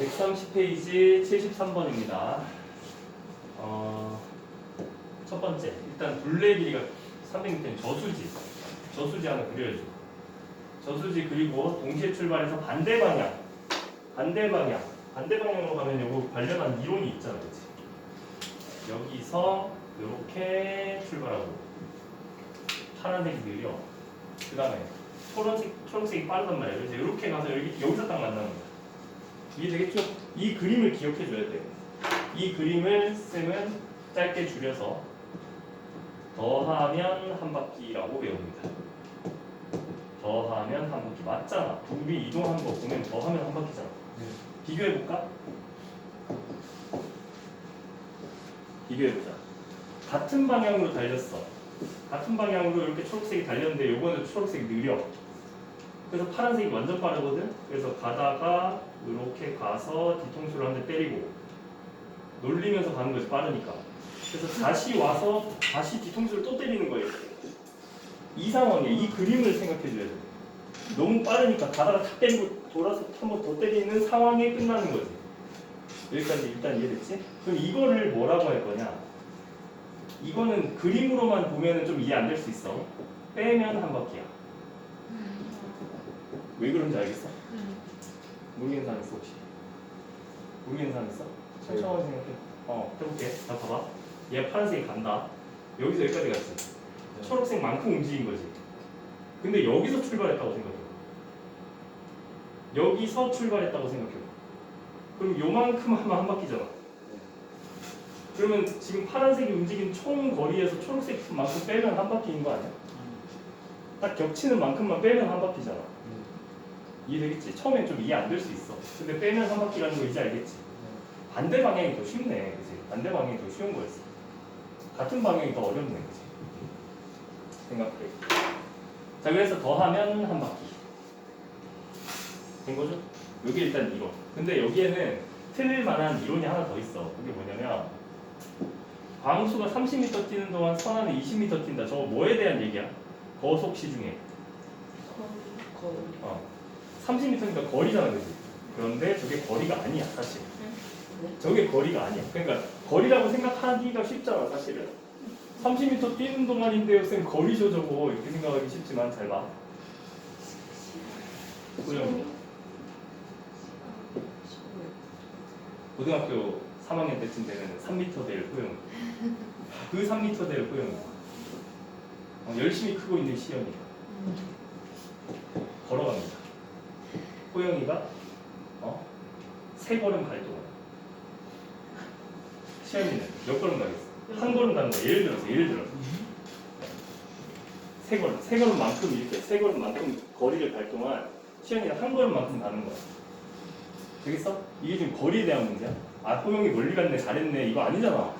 130페이지 73번입니다. 어, 첫 번째, 일단 둘레 길이가 300m인 저수지. 저수지 하나 그려야죠. 저수지 그리고 동시에 출발해서 반대 방향. 반대 방향. 반대 방향으로 가면 요거 관련한 이론이 있잖아, 그치? 여기서 이렇게 출발하고 파란색이 느려. 그 다음에 초록색, 초록색이 빠르단 말이야. 그래서 이렇게 가서 여기, 여기서 딱 만나는 거야. 이해되겠죠? 이 그림을 기억해 줘야 돼요. 이 그림을 쌤은 짧게 줄여서 더하면 한 바퀴라고 외웁니다. 더하면 한 바퀴 맞잖아. 둘이 이동한 거 보면 더하면 한 바퀴잖아. 비교해 볼까? 비교해 보자. 같은 방향으로 달렸어. 같은 방향으로 이렇게 초록색이 달렸는데 요거는 초록색이 느려. 그래서 파란색이 완전 빠르거든. 그래서 가다가 이렇게 가서 뒤통수를 한 대 때리고 놀리면서 가는 거지 빠르니까. 그래서 다시 와서 다시 뒤통수를 또 때리는 거예요. 이 상황에 이 그림을 생각해 줘야 돼. 너무 빠르니까 가다가 탁 때리고 돌아서 한 번 더 때리는 상황에 끝나는 거지. 여기까지 일단 이해됐지? 그럼 이거를 뭐라고 할 거냐? 이거는 그림으로만 보면은 좀 이해 안 될 수 있어. 빼면 한 바퀴야. 왜 그런지 알겠어? 모르겠는 사람 있어 혹시? 모르겠는 사람 있어? 천천히 생각해. 어, 해볼게. 자, 봐봐. 얘 파란색이 간다. 여기서 여기까지 갔지. 초록색만큼 움직인 거지. 근데 여기서 출발했다고 생각해. 여기서 출발했다고 생각해. 그럼 요만큼 하면 한 바퀴잖아. 그러면 지금 파란색이 움직인 총 거리에서 초록색만큼 빼면 한 바퀴인 거 아니야? 딱 겹치는 만큼만 빼면 한 바퀴잖아. 이해되겠지? 처음엔 좀 이해 안 될 수 있어. 근데 빼면 한 바퀴라는 거 이제 알겠지? 반대 방향이 더 쉽네, 그지? 반대 방향이 더 쉬운 거였어. 같은 방향이 더 어렵네, 그지? 생각해. 자, 그래서 더하면 한 바퀴. 된 거죠? 여기 일단 이론. 근데 여기에는 틀릴 만한 이론이 하나 더 있어. 그게 뭐냐면 광수가 30m 뛰는 동안 선하는 20m 뛴다. 저거 뭐에 대한 얘기야? 거속 시중에. 어. 30m니까 거리잖아, 그지? 그런데 저게 거리가 아니야, 사실. 저게 거리가 아니야. 그러니까 거리라고 생각하기가 쉽잖아, 사실은. 30m 뛰는 동안인데요, 쌤 거리죠, 저거. 이렇게 생각하기 쉽지만 잘 봐. 고정. 고등학교 3학년 때쯤 되면 3m 될 호영. 그 3m 될 호영. 어, 열심히 크고 있는 시연이가 걸어갑니다. 호영이가 어? 세 걸음 갈 동안 시연이는 몇 걸음 가겠어? 한 걸음 가는 거야. 예를 들어서 예를 들어 세 걸음 세 걸음만큼 이렇게 세 걸음만큼 거리를 갈 동안 시연이는 한 걸음만큼 가는 거야. 되겠어? 이게 지금 거리에 대한 문제야? 아 호영이 멀리 갔네 잘했네 이거 아니잖아.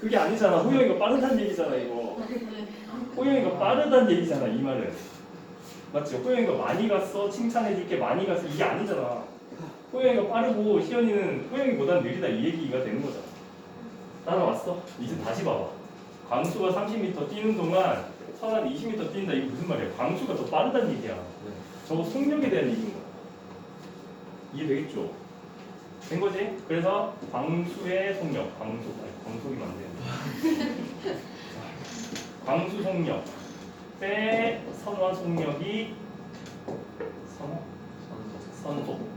그게 아니잖아. 호영이가 빠르다는 얘기잖아 이거. 호영이가 빠르다는 얘기잖아 이 말은. 맞지? 호영이가 많이 갔어 칭찬해줄 게 많이 갔어 이게 아니잖아. 호영이가 빠르고 시연이는 호영이보다 느리다 이 얘기가 되는 거잖아. 따라왔어? 이제 다시 봐봐. 광수가 30m 뛰는 동안 선한 20m 뛴다 이게 무슨 말이야? 광수가 더 빠르다는 얘기야. 저거 속력에 대한 얘기인 거야. 이해되겠죠? 된 거지? 그래서 광수의 속력, 광수, 아니 안 되는데. 광수 속력 때 선화 속력이 선호? 선속.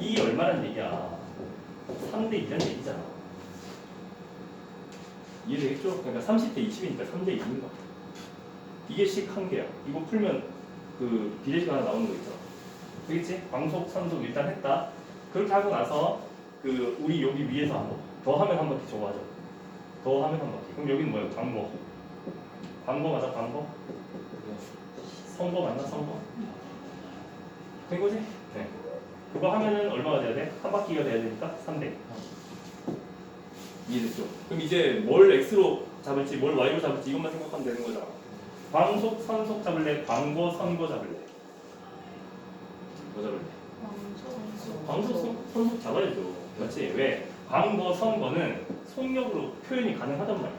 이 얼마란 얘기야? 3대 2란 얘기잖아. 이해되겠죠? 그러니까 30대 20이니까 3대 2인 거야. 이게 식 한 개야. 이거 풀면 그 비례식 하나 나오는 거 있잖아. 되겠지? 광속, 선속 일단 했다. 그렇게 하고 나서 그 우리 여기 위에서 한 번. 더 하면 한 바퀴 저거 하죠. 더 하면 한 바퀴. 그럼 여기는 뭐예요? 광거. 광거 맞아? 광거? 선거 맞나? 선거? 된 거지? 네. 그거 하면은 얼마가 돼야 돼? 한 바퀴가 돼야 되니까 300. 이해됐죠? 그럼 이제 뭘 x로 잡을지 뭘 y로 잡을지 이것만 생각하면 되는 거잖아. 광속, 선속 잡을래? 광거, 선거 잡을래? 뭐 잡을래? 광속, 선- 선속 잡아야죠. 그렇지? 왜? 광거, 선거는 속력으로 표현이 가능하단 말이야.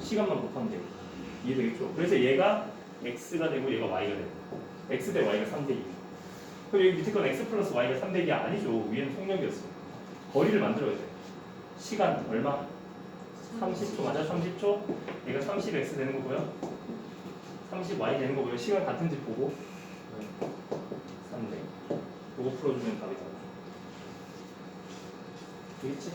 시간만 곱하면 되고. 이해되겠죠? 그래서 얘가 x가 되고 얘가 y가 되고 x 대 y가 3대 2. 그럼 여기 밑에 건 x 플러스 y가 300이 아니죠. 위에는 속력이었어. 거리를 만들어야 돼. 시간 얼마? 30초 맞아? 30초? 얘가 30x 되는 거고요. 30y 되는 거고요. 시간 같은지 보고 300. 이거 풀어주면 답이 나오죠. 되겠지?